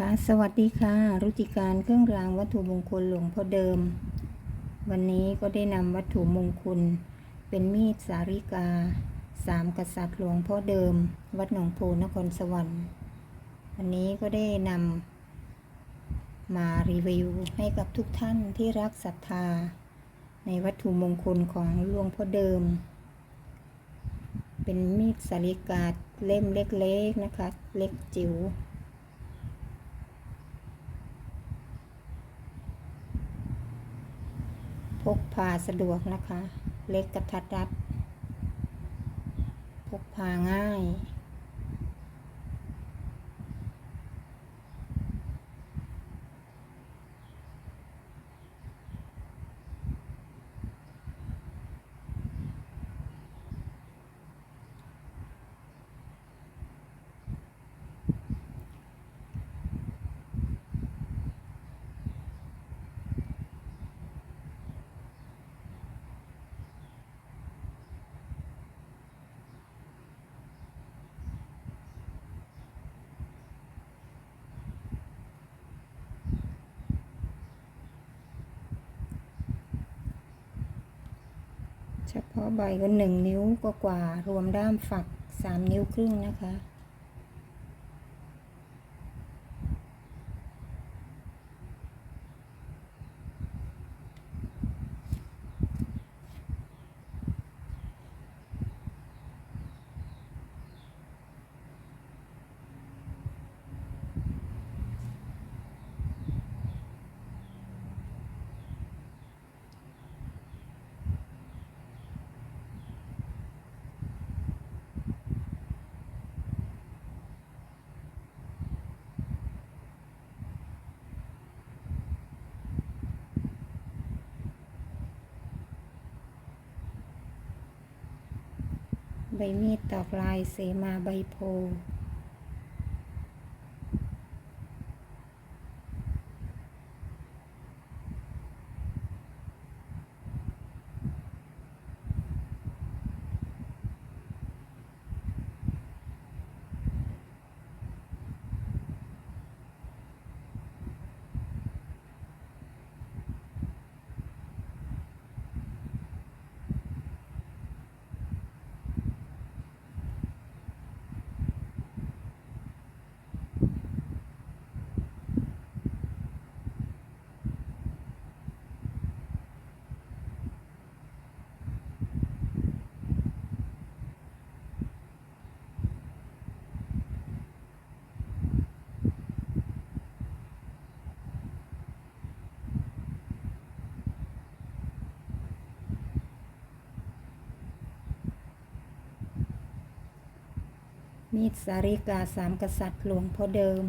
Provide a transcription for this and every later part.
ค่ะสวัสดีค่ะ รุจิการเครื่องรางวัตถุมงคลหลวงพ่อเดิม วันนี้ก็ได้นำวัตถุมงคล เป็นมีดสาริกา สามกษัตริย์หลวงพ่อเดิม วัดหนองโพนครสวรรค์ วันนี้ก็ได้นำมารีวิวให้กับทุกท่านที่รักศรัทธา ในวัตถุมงคลของหลวงพ่อเดิม เป็นมีดสาริกาเล่มเล็กๆนะคะ เล็กจิ๋ว กพาสะดวกนะคะ เล็กกระทัดรัด พกพาง่าย ฉพาะใบก็หนึ่งนิ้วก็กว่ารวมด้ามฝักสามนิ้วครึ่งนะคะ ใบมีดตอกลายเสมาใบโพ มีดสาริกาสามกษัตริย์หลวงพ่อเดิม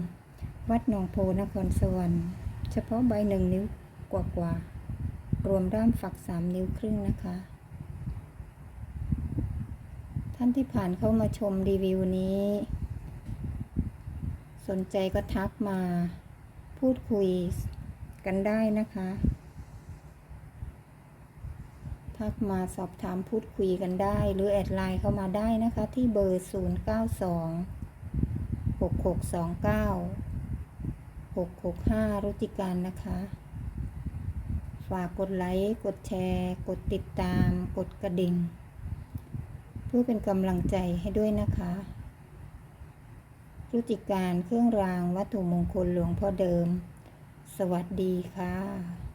วัดหนองโพนครสวรรค์เฉพาะใบหนึ่งนิ้วกว่ากว่ารวมด้ามฝักสามนิ้วครึ่งนะคะ ท่านที่ผ่านเข้ามาชมรีวิวนี้ สนใจก็ทักมาพูดคุยกันได้นะคะ ทักมาสอบถามพูดคุยกันได้ หรือแอดไลน์เข้ามาได้นะคะ ที่เบอร์ 0 9 2 6 6 2 9 6 6 5 รุจิการนะคะ ฝากกดไลค์ กดแชร์ กดติดตาม กดกระดิ่ง เพื่อเป็นกำลังใจให้ด้วยนะคะ รุจิการเครื่องรางวัตถุมงคลหลวงพ่อเดิม สวัสดีค่ะ